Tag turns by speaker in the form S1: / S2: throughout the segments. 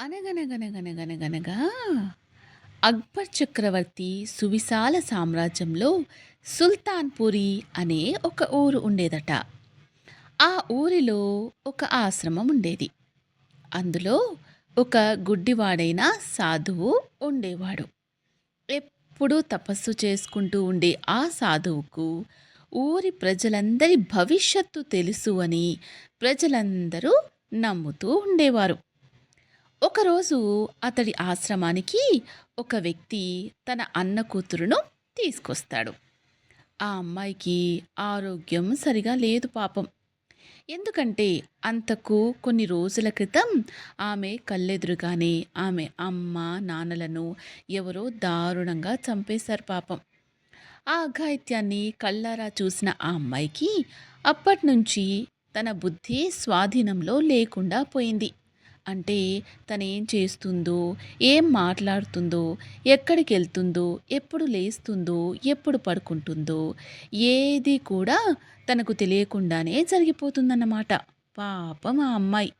S1: అనగనగనగనగనగనగా అక్బర్ చక్రవర్తి సువిశాల సామ్రాజ్యంలో సుల్తాన్పురి అనే ఒక ఊరు ఉండేదట. ఆ ఊరిలో ఒక ఆశ్రమం ఉండేది. అందులో ఒక గుడ్డివాడైన సాధువు ఉండేవాడు. ఎప్పుడూ తపస్సు చేసుకుంటూ ఉండే ఆ సాధువుకు ఊరి ప్రజలందరి భవిష్యత్తు తెలుసు అని ప్రజలందరూ నమ్ముతూ ఉండేవారు. ఒకరోజు అతడి ఆశ్రమానికి ఒక వ్యక్తి తన అన్న కూతురును తీసుకొస్తాడు. ఆ అమ్మాయికి ఆరోగ్యం సరిగా లేదు పాపం. ఎందుకంటే అంతకు కొన్ని రోజుల క్రితం ఆమె కళ్ళెదురుగానే ఆమె అమ్మ నాన్నలను ఎవరో దారుణంగా చంపేశారు పాపం. ఆ అఘాయిత్యాన్ని కళ్ళారా చూసిన ఆ అమ్మాయికి అప్పటినుంచి తన బుద్ధి స్వాధీనంలో లేకుండా పోయింది. అంటే తను ఏం చేస్తుందో ఏం మాట్లాడుతుందో ఎక్కడికి వెళ్తుందో ఎప్పుడు లేస్తుందో ఎప్పుడు పడుకుంటుందో ఏది కూడా తనకు తెలియకుండానే జరిగిపోతుందన్నమాట. పాపం ఆ అమ్మాయి.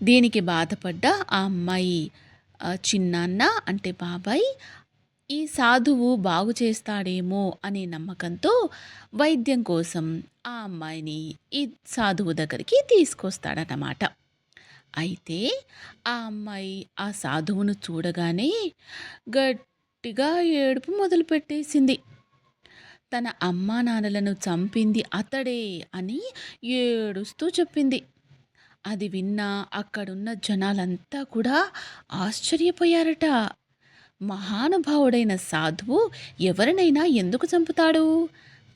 S1: దీనికి బాధపడ్డ ఆ అమ్మాయి చిన్నాన్న అంటే బాబాయ్ ఈ సాధువు బాగు చేస్తాడేమో అనే నమ్మకంతో వైద్యం కోసం ఆ అమ్మాయిని ఈ సాధువు దగ్గరికి తీసుకొస్తాడనమాట అయితే ఆ అమ్మాయి ఆ సాధువును చూడగానే గట్టిగా ఏడుపు మొదలుపెట్టేసింది. తన అమ్మా నాన్నలను చంపింది అతడే అని ఏడుస్తూ చెప్పింది. అది విన్న అక్కడున్న జనాలంతా కూడా ఆశ్చర్యపోయారట. మహానుభావుడైన సాధువు ఎవరినైనా ఎందుకు చంపుతాడు?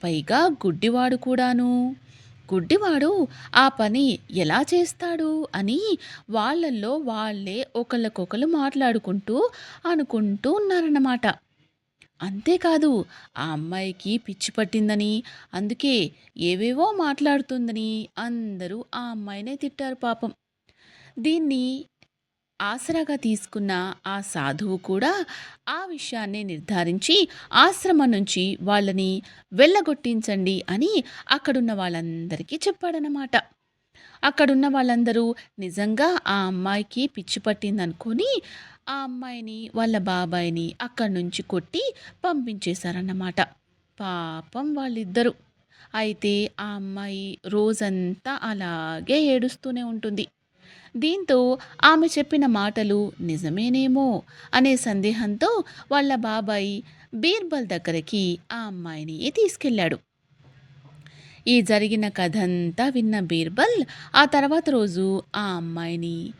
S1: పైగా గుడ్డివాడు కూడాను. గుడ్డివాడు ఆ పని ఎలా చేస్తాడు అని వాళ్ళల్లో వాళ్ళే ఒకళ్ళకొకళ్ళు మాట్లాడుకుంటూ అనుకుంటూ ఉన్నారన్నమాట. అంతేకాదు ఆ అమ్మాయికి పిచ్చి పట్టిందని అందుకే ఏవేవో మాట్లాడుతుందని అందరూ ఆ అమ్మాయినే తిట్టారు పాపం. దీన్ని ఆసరాగా తీసుకున్న ఆ సాధువు కూడా ఆ విషయాన్ని నిర్ధారించి ఆశ్రమం నుంచి వాళ్ళని వెళ్ళగొట్టించండి అని అక్కడున్న వాళ్ళందరికీ చెప్పాడనమాట అక్కడున్న వాళ్ళందరూ నిజంగా ఆ అమ్మాయికి పిచ్చి పట్టిందనుకొని ఆ అమ్మాయిని వాళ్ళ బాబాయిని అక్కడి నుంచి కొట్టి పంపించేశారన్నమాట. పాపం వాళ్ళిద్దరూ. అయితే ఆ అమ్మాయి రోజంతా అలాగే ఏడుస్తూనే ఉంటుంది. దీంతో ఆమె చెప్పిన మాటలు నిజమేనేమో అనే సందేహంతో వాళ్ళ బాబాయ్ బీర్బల్ దగ్గరికి ఆ అమ్మాయిని తీసుకెళ్ళాడు. ఈ జరిగిన కథంతా విన్న బీర్బల్ ఆ తర్వాత రోజు ఆ అమ్మాయిని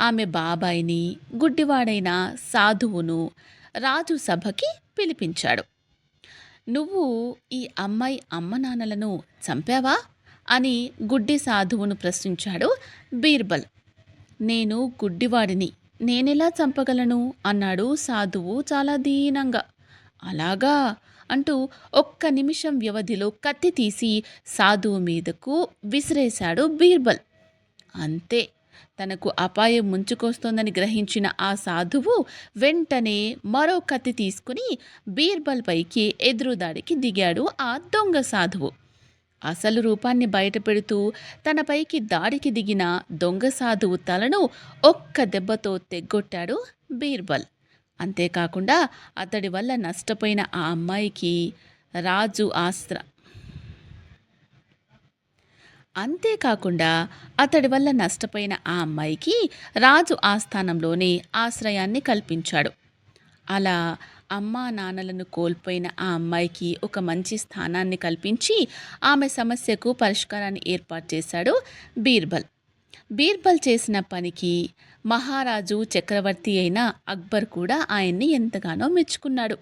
S1: ఆమె బాబాయిని గుడ్డివాడైన సాధువును రాజు సభకి పిలిపించాడు. నువ్వు ఈ అమ్మాయి అమ్మ నాన్నలను చంపావా? అని గుడ్డి సాధువును ప్రశ్నించాడు బీర్బల్. నేను గుడ్డివాడిని. నేనెలా చంపగలను? అన్నాడు సాధువు చాలా దీనంగా. అలాగా? అంటూ ఒక్క నిమిషం వ్యవధిలో కత్తి తీసి సాధువు మీదకు విసిరేశాడు బీర్బల్. అంతే. తనకు అపాయం ముంచుకొస్తోందని గ్రహించిన ఆ సాధువు వెంటనే మరో కత్తి తీసుకుని బీర్బల్ పైకి ఎదురుదాడికి దిగాడు ఆ దొంగ సాధువు. అసలు రూపాన్ని బయటపెడుతూ తనపైకి దాడికి దిగిన దొంగ సాధువు తలను ఒక్క దెబ్బతో తెగ్గొట్టాడు బీర్బల్. అంతేకాకుండా అతడి వల్ల నష్టపోయిన ఆ అమ్మాయికి రాజు ఆస్త్ర. అంతేకాకుండా అతడి వల్ల నష్టపోయిన ఆ అమ్మాయికి రాజు ఆస్థానంలోనే ఆశ్రయాన్ని కల్పించాడు. అలా అమ్మా నాన్నలను కోల్పోయిన ఆ అమ్మాయికి ఒక మంచి స్థానాన్ని కల్పించి ఆమె సమస్యకు పరిష్కారాన్ని ఏర్పాటు చేశాడు బీర్బల్. బీర్బల్ చేసిన పనికి మహారాజు చక్రవర్తి అయిన అక్బర్ కూడా ఆయన్ని ఎంతగానో మెచ్చుకున్నాడు.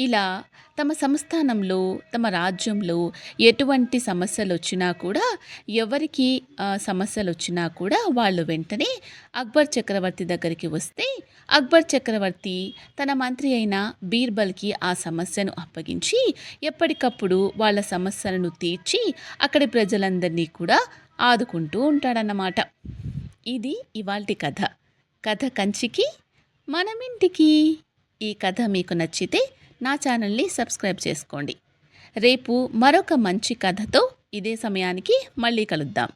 S1: ఇలా తమ సంస్థానంలో తమ రాజ్యంలో ఎటువంటి సమస్యలు వచ్చినా కూడా ఎవరికి సమస్యలు వచ్చినా కూడా వాళ్ళు వెంటనే అక్బర్ చక్రవర్తి దగ్గరికి వస్తే అక్బర్ చక్రవర్తి తన మంత్రి అయిన బీర్బల్కి ఆ సమస్యను అప్పగించి ఎప్పటికప్పుడు వాళ్ళ సమస్యలను తీర్చి అక్కడి ప్రజలందరినీ కూడా ఆదుకుంటూ ఉంటాడన్నమాట. ఇది ఇవాల్టి కథ. కథ కంచికి మనమింటికి. ఈ కథ మీకు నచ్చితే నా ఛానల్ని సబ్స్క్రైబ్ చేసుకోండి. రేపు మరొక మంచి కథతో ఇదే సమయానికి మళ్ళీ కలుద్దాం.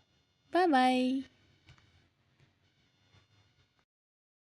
S1: బాయ్